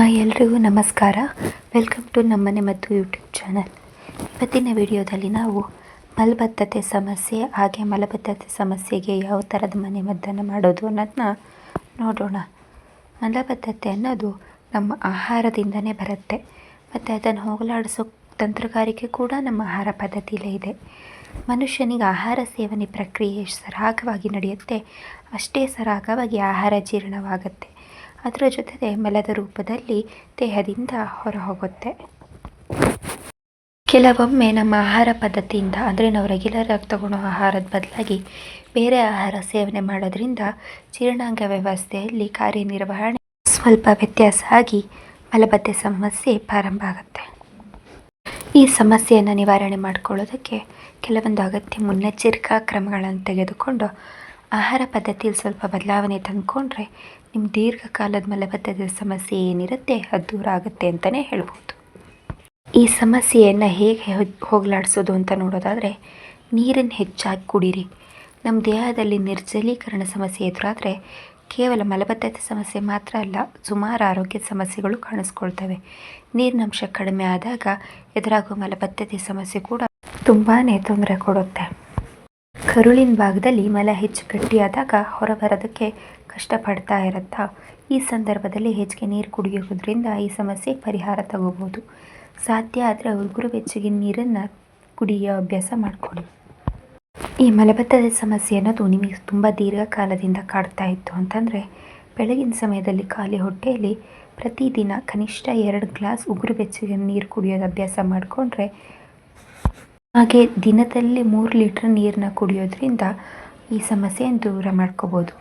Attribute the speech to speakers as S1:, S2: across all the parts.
S1: ಎಲ್ರಿಗೂ ನಮಸ್ಕಾರ. Welcome to ನಮ್ಮನೆ ಮತ್ತು ಯೂಟ್ಯೂಬ್ ಚಾನಲ್ ಇವತ್ತಿನ ವಿಡಿಯೋದಲ್ಲಿ ನಾವು ಮಲಬದ್ಧತೆ ಸಮಸ್ಯೆ, ಹಾಗೆ ಮಲಬದ್ಧತೆ ಸಮಸ್ಯೆಗೆ ಯಾವ ಥರದ ಮನೆ ಮದ್ದನ್ನು ಮಾಡೋದು ಅನ್ನೋದನ್ನ ನೋಡೋಣ. ಮಲಬದ್ಧತೆ ಅನ್ನೋದು ನಮ್ಮ ಆಹಾರದಿಂದನೇ ಬರುತ್ತೆ. ಮತ್ತು ಅದನ್ನು ಹೋಗಲಾಡಿಸೋ ತಂತ್ರಗಾರಿಕೆ ಕೂಡ ನಮ್ಮ ಆಹಾರ ಪದ್ಧತಿಯಲ್ಲೇ ಇದೆ. ಮನುಷ್ಯನಿಗೆ ಆಹಾರ ಸೇವನೆ ಪ್ರಕ್ರಿಯೆ ಸರಾಗವಾಗಿ ನಡೆಯುತ್ತೆ. ಅಷ್ಟೇ ಸರಾಗವಾಗಿ ಆಹಾರ ಜೀರ್ಣವಾಗುತ್ತೆ. ಅದರ ಜೊತೆಗೆ ಮಲದ ರೂಪದಲ್ಲಿ ದೇಹದಿಂದ ಹೊರಹೋಗುತ್ತೆ. ಕೆಲವೊಮ್ಮೆ ನಮ್ಮ ಆಹಾರ ಪದ್ಧತಿಯಿಂದ, ಅಂದರೆ ನಾವು ರೆಗ್ಯುಲರ್ ಆಗಿ ತಗೊಳ್ಳೋ ಆಹಾರದ ಬದಲಾಗಿ ಬೇರೆ ಆಹಾರ ಸೇವನೆ ಮಾಡೋದ್ರಿಂದ ಜೀರ್ಣಾಂಗ ವ್ಯವಸ್ಥೆಯಲ್ಲಿ ಕಾರ್ಯನಿರ್ವಹಣೆ ಸ್ವಲ್ಪ ವ್ಯತ್ಯಾಸ ಆಗಿ ಮಲಬದ್ಧತೆ ಸಮಸ್ಯೆ ಪ್ರಾರಂಭ ಆಗುತ್ತೆ. ಈ ಸಮಸ್ಯೆಯನ್ನು ನಿವಾರಣೆ ಮಾಡಿಕೊಳ್ಳೋದಕ್ಕೆ ಕೆಲವೊಂದು ಅಗತ್ಯ ಮುನ್ನೆಚ್ಚರಿಕಾ ಕ್ರಮಗಳನ್ನು ತೆಗೆದುಕೊಂಡು ಆಹಾರ ಪದ್ಧತಿಯಲ್ಲಿ ಸ್ವಲ್ಪ ಬದಲಾವಣೆ ತಂದುಕೊಂಡ್ರೆ ನಿಮ್ಮ ದೀರ್ಘಕಾಲದ ಮಲಬದ್ಧತೆ ಸಮಸ್ಯೆ ಏನಿರುತ್ತೆ ಅದು ದೂರ ಆಗುತ್ತೆ ಅಂತಲೇ ಹೇಳ್ಬೋದು. ಈ ಸಮಸ್ಯೆಯನ್ನು ಹೇಗೆ ಹೋಗ್- ಹೋಗಲಾಡಿಸೋದು ಅಂತ ನೋಡೋದಾದರೆ ನೀರನ್ನು ಹೆಚ್ಚಾಗಿ ಕುಡೀರಿ. ನಮ್ಮ ದೇಹದಲ್ಲಿ ನಿರ್ಜಲೀಕರಣ ಸಮಸ್ಯೆ ಎದುರಾದರೆ ಕೇವಲ ಮಲಬದ್ಧತೆ ಸಮಸ್ಯೆ ಮಾತ್ರ ಅಲ್ಲ, ಸುಮಾರು ಆರೋಗ್ಯದ ಸಮಸ್ಯೆಗಳು ಕಾಣಿಸ್ಕೊಳ್ತವೆ. ನೀರಿನಂಶ ಕಡಿಮೆ ಆದಾಗ ಎದುರಾಗುವ ಮಲಬದ್ಧತೆ ಸಮಸ್ಯೆ ಕೂಡ ತುಂಬಾ ತೊಂದರೆ ಕೊಡುತ್ತೆ. ಕರುಳಿನ ಭಾಗದಲ್ಲಿ ಮಲ ಹೆಚ್ಚು ಗಟ್ಟಿಯಾದಾಗ ಹೊರಬರೋದಕ್ಕೆ ಕಷ್ಟಪಡ್ತಾ ಇರುತ್ತಾ. ಈ ಸಂದರ್ಭದಲ್ಲಿ ಹೆಚ್ಚಿಗೆ ನೀರು ಕುಡಿಯೋದ್ರಿಂದ ಈ ಸಮಸ್ಯೆ ಪರಿಹಾರ ತಗೋಬೋದು. ಸಾಧ್ಯ ಆದರೆ ಉಗುರು ಬೆಚ್ಚಗಿನ ನೀರನ್ನು ಕುಡಿಯೋ ಅಭ್ಯಾಸ ಮಾಡಿಕೊಳ್ಳಿ. ಈ ಮಲಬದ್ಧತೆ ಸಮಸ್ಯೆ ಅನ್ನೋದು ನಿಮಗೆ ತುಂಬ ದೀರ್ಘಕಾಲದಿಂದ ಕಾಡ್ತಾ ಇತ್ತು ಅಂತಂದರೆ, ಬೆಳಗಿನ ಸಮಯದಲ್ಲಿ ಖಾಲಿ ಹೊಟ್ಟೆಯಲ್ಲಿ ಪ್ರತಿದಿನ ಕನಿಷ್ಠ ಎರಡು ಗ್ಲಾಸ್ ಉಗುರು ಬೆಚ್ಚಗಿನ ನೀರು ಕುಡಿಯೋದು ಅಭ್ಯಾಸ ಮಾಡಿಕೊಂಡ್ರೆ ಹಾಗೆ ದಿನದಲ್ಲಿ ಮೂರು ಲೀಟ್ರ್ ನೀರನ್ನ ಕುಡಿಯೋದ್ರಿಂದ ಈ ಸಮಸ್ಯೆಯನ್ನು ದೂರ ಮಾಡ್ಕೋಬೋದು.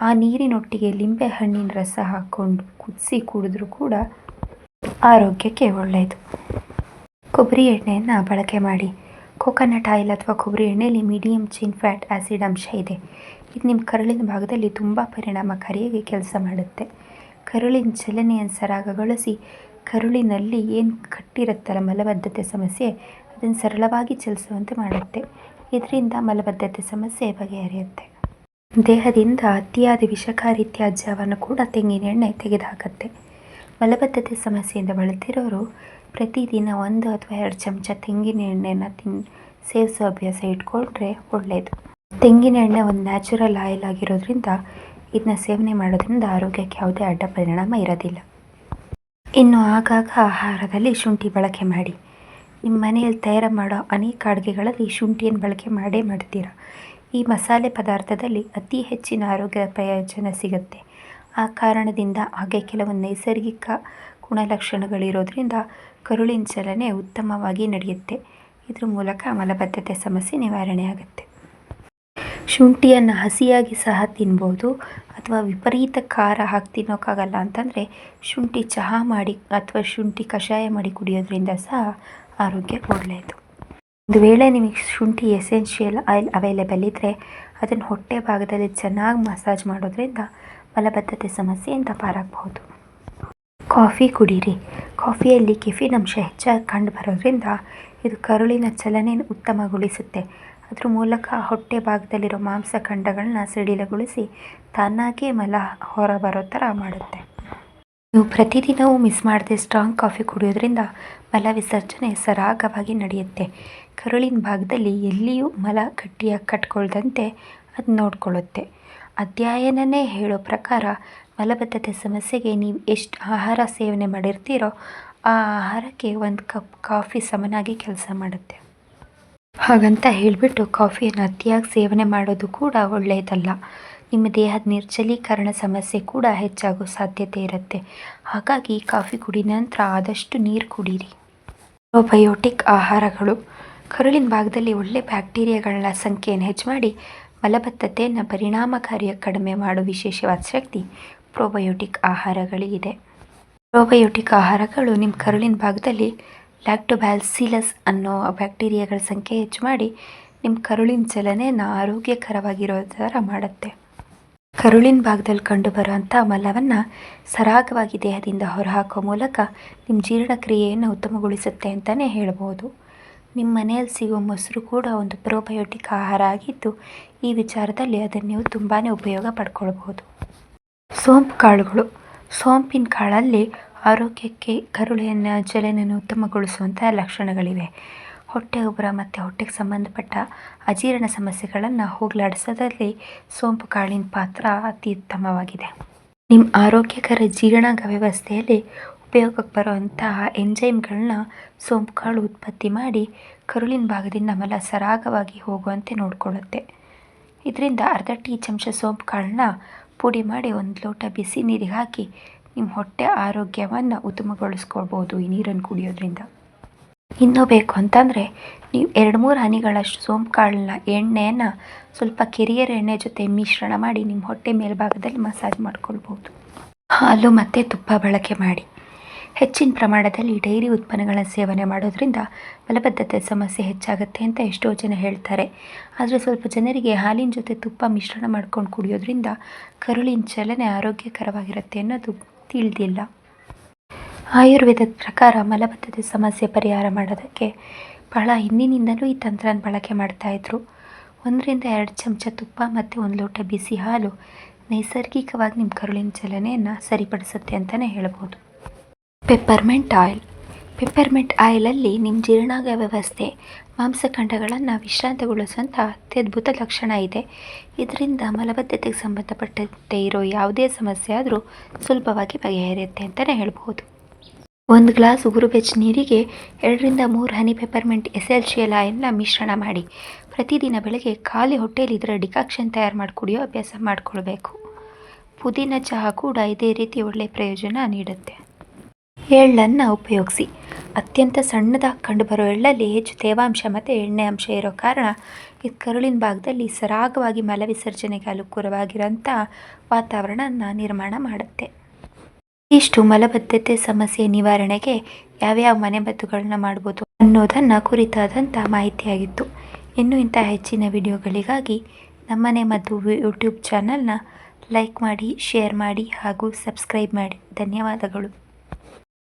S1: ಆ ನೀರಿನೊಟ್ಟಿಗೆ ಲಿಂಬೆ ಹಣ್ಣಿನ ರಸ ಹಾಕ್ಕೊಂಡು ಕುದಿಸಿ ಕುಡಿದ್ರೂ ಕೂಡ ಆರೋಗ್ಯಕ್ಕೆ ಒಳ್ಳೆಯದು. ಕೊಬ್ಬರಿ ಎಣ್ಣೆಯನ್ನು ಬಳಕೆ ಮಾಡಿ. ಕೋಕೋನಟ್ ಆಯಿಲ್ ಅಥವಾ ಕೊಬ್ಬರಿ ಎಣ್ಣೆಯಲ್ಲಿ ಮೀಡಿಯಂ ಚಿನ್ ಫ್ಯಾಟ್ ಆ್ಯಸಿಡ್ ಅಂಶ ಇದೆ. ಇದು ನಿಮ್ಮ ಕರುಳಿನ ಭಾಗದಲ್ಲಿ ತುಂಬ ಪರಿಣಾಮಕಾರಿಯಾಗಿ ಕೆಲಸ ಮಾಡುತ್ತೆ. ಕರುಳಿನ ಚಲನೆಯನ್ನು ಸರಾಗಗೊಳಿಸಿ ಕರುಳಿನಲ್ಲಿ ಏನು ಕಟ್ಟಿರುತ್ತಲ್ಲ ಮಲಬದ್ಧತೆ ಸಮಸ್ಯೆ ಅದನ್ನು ಸರಳವಾಗಿ ಚಲಿಸುವಂತೆ ಮಾಡುತ್ತೆ. ಇದರಿಂದ ಮಲಬದ್ಧತೆ ಸಮಸ್ಯೆ ಬಗೆಹರಿಯುತ್ತೆ. ದೇಹದಿಂದ ಅತಿಯಾದ ವಿಷಕಾರಿ ತ್ಯಾಜ್ಯವನ್ನು ಕೂಡ ತೆಂಗಿನ ಎಣ್ಣೆ ತೆಗೆದುಹಾಕುತ್ತೆ. ಮಲಬದ್ಧತೆ ಸಮಸ್ಯೆಯಿಂದ ಬಳಲ್ತಿರೋರು ಪ್ರತಿದಿನ ಒಂದು ಅಥವಾ ಎರಡು ಚಮಚ ತೆಂಗಿನ ಎಣ್ಣೆಯನ್ನು ತಿನ್, ಸೇವಿಸೋ ಅಭ್ಯಾಸ ಇಟ್ಕೊಂಡ್ರೆ ಒಳ್ಳೆಯದು ತೆಂಗಿನ ಎಣ್ಣೆ ಒಂದು ನ್ಯಾಚುರಲ್ ಆಯಿಲ್ ಆಗಿರೋದ್ರಿಂದ ಇದನ್ನ ಸೇವನೆ ಮಾಡೋದ್ರಿಂದ ಆರೋಗ್ಯಕ್ಕೆ ಯಾವುದೇ ಅಡ್ಡ ಪರಿಣಾಮ ಇರೋದಿಲ್ಲ. ಇನ್ನು ಆಗಾಗ ಆಹಾರದಲ್ಲಿ ಶುಂಠಿ ಬಳಕೆ ಮಾಡಿ. ನಿಮ್ಮ ಮನೆಯಲ್ಲಿ ತಯಾರು ಮಾಡೋ ಅನೇಕ ಅಡುಗೆಗಳಲ್ಲಿ ಶುಂಠಿಯನ್ನು ಬಳಕೆ ಮಾಡೇ ಮಾಡ್ತೀರ. ಈ ಮಸಾಲೆ ಪದಾರ್ಥದಲ್ಲಿ ಅತಿ ಹೆಚ್ಚಿನ ಆರೋಗ್ಯ ಪ್ರಯೋಜನ ಸಿಗುತ್ತೆ. ಆ ಕಾರಣದಿಂದ ಹಾಗೆ ಕೆಲವೊಂದು ನೈಸರ್ಗಿಕ ಗುಣಲಕ್ಷಣಗಳಿರೋದ್ರಿಂದ ಕರುಳಿನ ಚಲನೆ ಉತ್ತಮವಾಗಿ ನಡೆಯುತ್ತೆ. ಇದ್ರ ಮೂಲಕ ಮಲಬದ್ಧತೆ ಸಮಸ್ಯೆ ನಿವಾರಣೆ ಆಗುತ್ತೆ. ಶುಂಠಿಯನ್ನು ಹಸಿಯಾಗಿ ಸಹ ತಿನ್ಬೋದು ಅಥವಾ ವಿಪರೀತ ಖಾರ ಹಾಕಿ ತಿನ್ನೋಕ್ಕಾಗಲ್ಲ ಅಂತಂದರೆ ಶುಂಠಿ ಚಹಾ ಮಾಡಿ ಅಥವಾ ಶುಂಠಿ ಕಷಾಯ ಮಾಡಿ ಕುಡಿಯೋದ್ರಿಂದ ಸಹ ಆರೋಗ್ಯಕ್ಕೆ ಒಳ್ಳೆಯದು. ಒಂದು ವೇಳೆ ನಿಮಗೆ ಶುಂಠಿ ಎಸೆನ್ಷಿಯಲ್ ಆಯಿಲ್ ಅವೈಲೇಬಲ್ ಇದ್ದರೆ ಅದನ್ನು ಹೊಟ್ಟೆ ಭಾಗದಲ್ಲಿ ಚೆನ್ನಾಗಿ ಮಸಾಜ್ ಮಾಡೋದ್ರಿಂದ ಮಲಬದ್ಧತೆ ಸಮಸ್ಯೆಯಿಂದ ಪಾರಾಗಬಹುದು. ಕಾಫಿ ಕುಡೀರಿ. ಕಾಫಿಯಲ್ಲಿ ಕೆಫಿನ್ ಅಂಶ ಹೆಚ್ಚಾಗಿ ಕಂಡು ಬರೋದ್ರಿಂದ ಇದು ಕರುಳಿನ ಚಲನೆ ಉತ್ತಮಗೊಳಿಸುತ್ತೆ. ಅದ್ರ ಮೂಲಕ ಹೊಟ್ಟೆ ಭಾಗದಲ್ಲಿರೋ ಮಾಂಸಖಂಡಗಳನ್ನ ಸಡಿಲಗೊಳಿಸಿ ತಾನಾಗೇ ಮಲ ಹೊರ ಬರೋ ಥರ ಮಾಡುತ್ತೆ. ನೀವು ಪ್ರತಿದಿನವೂ ಮಿಸ್ ಮಾಡದೆ ಸ್ಟ್ರಾಂಗ್ ಕಾಫಿ ಕುಡಿಯೋದ್ರಿಂದ ಮಲ ವಿಸರ್ಜನೆ ಸರಾಗವಾಗಿ ನಡೆಯುತ್ತೆ. ಕರುಳಿನ ಭಾಗದಲ್ಲಿ ಎಲ್ಲಿಯೂ ಮಲ ಗಟ್ಟಿಯಾಗಿ ಕಟ್ಕೊಳ್ದಂತೆ ಅದು ನೋಡಿಕೊಳ್ಳುತ್ತೆ. ಅಧ್ಯಯನನೇ ಹೇಳೋ ಪ್ರಕಾರ ಮಲಬದ್ಧತೆ ಸಮಸ್ಯೆಗೆ ನೀವು ಎಷ್ಟು ಆಹಾರ ಸೇವನೆ ಮಾಡಿರ್ತೀರೋ ಆ ಆಹಾರಕ್ಕೆ ಒಂದು ಕಪ್ ಕಾಫಿ ಸಮನಾಗಿ ಕೆಲಸ ಮಾಡುತ್ತೆ. ಹಾಗಂತ ಹೇಳಿಬಿಟ್ಟು ಕಾಫಿಯನ್ನು ಅತಿಯಾಗಿ ಸೇವನೆ ಮಾಡೋದು ಕೂಡ ಒಳ್ಳೆಯದಲ್ಲ. ನಿಮ್ಮ ದೇಹದ ನಿರ್ಜಲೀಕರಣ ಸಮಸ್ಯೆ ಕೂಡ ಹೆಚ್ಚಾಗೋ ಸಾಧ್ಯತೆ ಇರುತ್ತೆ. ಹಾಗಾಗಿ ಕಾಫಿ ಕುಡಿದ ನಂತರ ಆದಷ್ಟು ನೀರು ಕುಡೀರಿ. ಪ್ರೊಬಯೋಟಿಕ್ ಆಹಾರಗಳು. ಕರುಳಿನ ಭಾಗದಲ್ಲಿ ಒಳ್ಳೆ ಬ್ಯಾಕ್ಟೀರಿಯಾಗಳ ಸಂಖ್ಯೆಯನ್ನು ಹೆಚ್ಚು ಮಾಡಿ ಮಲಬದ್ಧತೆಯನ್ನು ಪರಿಣಾಮಕಾರಿಯಾಗಿ ಕಡಿಮೆ ಮಾಡೋ ವಿಶೇಷವಾದ ಶಕ್ತಿ ಪ್ರೊಬಯೋಟಿಕ್ ಆಹಾರಗಳಿಗಿದೆ. ಪ್ರೊಬಯೋಟಿಕ್ ಆಹಾರಗಳು ನಿಮ್ಮ ಕರುಳಿನ ಭಾಗದಲ್ಲಿ ಲ್ಯಾಕ್ಟೋಬ್ಯಾಲ್ಸಿಲಸ್ ಅನ್ನೋ ಬ್ಯಾಕ್ಟೀರಿಯಾಗಳ ಸಂಖ್ಯೆ ಹೆಚ್ಚು ಮಾಡಿ ನಿಮ್ಮ ಕರುಳಿನ ಚಲನೆಯನ್ನು ಆರೋಗ್ಯಕರವಾಗಿರೋ ಥರ ಮಾಡುತ್ತೆ. ಕರುಳಿನ ಭಾಗದಲ್ಲಿ ಕಂಡುಬರುವಂಥ ಮಲವನ್ನು ಸರಾಗವಾಗಿ ದೇಹದಿಂದ ಹೊರಹಾಕೋ ಮೂಲಕ ನಿಮ್ಮ ಜೀರ್ಣಕ್ರಿಯೆಯನ್ನು ಉತ್ತಮಗೊಳಿಸುತ್ತೆ ಅಂತಲೇ ಹೇಳ್ಬೋದು. ನಿಮ್ಮ ಮನೆಯಲ್ಲಿ ಸಿಗೋ ಮೊಸರು ಕೂಡ ಒಂದು ಪ್ರೋಬಯೋಟಿಕ್ ಆಹಾರ ಆಗಿದ್ದು, ಈ ವಿಚಾರದಲ್ಲಿ ಅದನ್ನು ನೀವು ತುಂಬಾ ಉಪಯೋಗ ಪಡ್ಕೊಳ್ಬೋದು. ಸೋಂಪು ಕಾಳುಗಳು. ಸೋಂಪಿನ ಕಾಳಲ್ಲಿ ಆರೋಗ್ಯಕ್ಕೆ ಕರುಳೆಯನ್ನು ಚಲನೆಯನ್ನು ಉತ್ತಮಗೊಳಿಸುವಂಥ ಲಕ್ಷಣಗಳಿವೆ. ಹೊಟ್ಟೆ ಉಬ್ಬರ ಮತ್ತು ಹೊಟ್ಟೆಗೆ ಸಂಬಂಧಪಟ್ಟ ಅಜೀರ್ಣ ಸಮಸ್ಯೆಗಳನ್ನು ಹೋಗಲಾಡಿಸೋದ್ರಲ್ಲಿ ಸೋಂಪು ಕಾಳಿನ ಪಾತ್ರ ಅತಿ ಉತ್ತಮವಾಗಿದೆ. ನಿಮ್ಮ ಆರೋಗ್ಯಕರ ಜೀರ್ಣಾಂಗ ವ್ಯವಸ್ಥೆಯಲ್ಲಿ ಉಪಯೋಗಕ್ಕೆ ಬರುವಂತಹ ಎಂಜೈಮ್ಗಳನ್ನ ಸೋಂಪು ಕಾಳು ಉತ್ಪತ್ತಿ ಮಾಡಿ ಕರುಳಿನ ಭಾಗದಿಂದ ಮಲ ಸರಾಗವಾಗಿ ಹೋಗುವಂತೆ ನೋಡಿಕೊಳ್ಳುತ್ತೆ. ಇದರಿಂದ ಅರ್ಧ ಟೀ ಚಮಚ ಸೋಂಪು ಕಾಳನ್ನ ಪುಡಿ ಮಾಡಿ ಒಂದು ಲೋಟ ಬಿಸಿ ನೀರಿಗೆ ಹಾಕಿ ನಿಮ್ಮ ಹೊಟ್ಟೆ ಆರೋಗ್ಯವನ್ನು ಉತ್ತಮಗೊಳಿಸ್ಕೊಳ್ಬೋದು ಈ ನೀರನ್ನು ಕುಡಿಯೋದ್ರಿಂದ. ಇನ್ನೂ ಬೇಕು ಅಂತಂದರೆ ನೀವು ಎರಡು ಮೂರು ಹನಿಗಳಷ್ಟು ಸೋಂಪು ಕಾಳನ್ನ ಎಣ್ಣೆಯನ್ನು ಸ್ವಲ್ಪ ಕೆರಿಯರ ಎಣ್ಣೆ ಜೊತೆ ಮಿಶ್ರಣ ಮಾಡಿ ನಿಮ್ಮ ಹೊಟ್ಟೆ ಮೇಲ್ಭಾಗದಲ್ಲಿ ಮಸಾಜ್ ಮಾಡ್ಕೊಳ್ಬೋದು. ಹಾಲು ಮತ್ತು ತುಪ್ಪ ಬಳಕೆ ಮಾಡಿ. ಹೆಚ್ಚಿನ ಪ್ರಮಾಣದಲ್ಲಿ ಡೈರಿ ಉತ್ಪನ್ನಗಳ ಸೇವನೆ ಮಾಡೋದ್ರಿಂದ ಮಲಬದ್ಧತೆ ಸಮಸ್ಯೆ ಹೆಚ್ಚಾಗುತ್ತೆ ಅಂತ ಎಷ್ಟೋ ಜನ ಹೇಳ್ತಾರೆ. ಆದರೆ ಸ್ವಲ್ಪ ಜನರಿಗೆ ಹಾಲಿನ ಜೊತೆ ತುಪ್ಪ ಮಿಶ್ರಣ ಮಾಡ್ಕೊಂಡು ಕುಡಿಯೋದ್ರಿಂದ ಕರುಳಿನ ಚಲನೆ ಆರೋಗ್ಯಕರವಾಗಿರುತ್ತೆ ಅನ್ನೋದು ತಿಳಿದಿಲ್ಲ. ಆಯುರ್ವೇದದ ಪ್ರಕಾರ ಮಲಬದ್ಧತೆ ಸಮಸ್ಯೆ ಪರಿಹಾರ ಮಾಡೋದಕ್ಕೆ ಬಹಳ ಹಿಂದಿನಿಂದಲೂ ಈ ತಂತ್ರನ ಬಳಕೆ ಮಾಡ್ತಾಯಿದ್ರು ಒಂದರಿಂದ ಎರಡು ಚಮಚ ತುಪ್ಪ ಮತ್ತು ಒಂದು ಲೋಟ ಬಿಸಿ ಹಾಲು ನೈಸರ್ಗಿಕವಾಗಿ ನಿಮ್ಮ ಕರುಳಿನ ಚಲನೆಯನ್ನು ಸರಿಪಡಿಸುತ್ತೆ ಅಂತಲೇ ಹೇಳ್ಬೋದು. Peppermint oil. ಪೆಪ್ಪರ್ಮೆಂಟ್ ಆಯಿಲಲ್ಲಿ ನಿಮ್ಮ ಜೀರ್ಣಾಂಗ ವ್ಯವಸ್ಥೆ, ಮಾಂಸಖಂಡಗಳನ್ನು ವಿಶ್ರಾಂತಗೊಳಿಸುವಂಥ ಅತ್ಯದ್ಭುತ ಲಕ್ಷಣ ಇದೆ. ಇದರಿಂದ ಮಲಬದ್ಧತೆಗೆ ಸಂಬಂಧಪಟ್ಟಂತೆ ಇರೋ ಯಾವುದೇ ಸಮಸ್ಯೆ ಆದರೂ ಸುಲಭವಾಗಿ ಬಗೆಹರಿಯುತ್ತೆ ಅಂತಲೇ ಹೇಳ್ಬೋದು. ಒಂದು ಗ್ಲಾಸ್ ಉಗುರು ಬೆಚ್ಚ ನೀರಿಗೆ ಎರಡರಿಂದ ಮೂರು ಹನಿ ಪೆಪರ್ಮೆಂಟ್ ಎಸೆನ್ಷಿಯಲ್ ಆಯಿಲ್ನ ಮಿಶ್ರಣ ಮಾಡಿ. ಪ್ರತಿದಿನ ಬೆಳಗ್ಗೆ ಖಾಲಿ ಹೊಟ್ಟೆಯಲ್ಲಿ ಇದರ ಡಿಕಾಕ್ಷನ್ ತಯಾರು ಮಾಡಿ ಕುಡಿಯೋ ಅಭ್ಯಾಸ ಮಾಡಿಕೊಳ್ಬೇಕು. ಪುದೀನ ಚಹಾ ಕೂಡ ಇದೇ ರೀತಿ ಒಳ್ಳೆಯ ಪ್ರಯೋಜನ ನೀಡುತ್ತೆ. ಎಳ್ಳನ್ನು ಉಪಯೋಗಿಸಿ. ಅತ್ಯಂತ ಸಣ್ಣದಾಗಿ ಕಂಡುಬರೋ ಎಳ್ಳಲ್ಲಿ ಹೆಚ್ಚು ತೇವಾಂಶ ಮತ್ತು ಎಣ್ಣೆ ಅಂಶ ಇರೋ ಕಾರಣ ಇದು ಕರುಳಿನ ಭಾಗದಲ್ಲಿ ಸರಾಗವಾಗಿ ಮಲವಿಸರ್ಜನೆಗೆ ಅನುಕೂಲವಾಗಿರೋಂಥ ವಾತಾವರಣನ ನಿರ್ಮಾಣ ಮಾಡುತ್ತೆ. ಇಷ್ಟು ಮಲಬದ್ಧತೆ ಸಮಸ್ಯೆ ನಿವಾರಣೆಗೆ ಯಾವ್ಯಾವ ಮನೆಮದ್ದುಗಳನ್ನ ಮಾಡ್ಬೋದು ಅನ್ನೋದನ್ನ ಕುರಿತಾದಂಥ ಮಾಹಿತಿಯಾಗಿತ್ತು. ಇನ್ನು ಇಂತಹ ಹೆಚ್ಚಿನ ವಿಡಿಯೋಗಳಿಗಾಗಿ ನಮ್ಮನೆ ಮದ್ದು ಯೂಟ್ಯೂಬ್ ಚಾನಲ್ನ ಲೈಕ್ ಮಾಡಿ ಶೇರ್ ಮಾಡಿ ಹಾಗೂ ಸಬ್ಸ್ಕ್ರೈಬ್ ಮಾಡಿ. ಧನ್ಯವಾದಗಳು.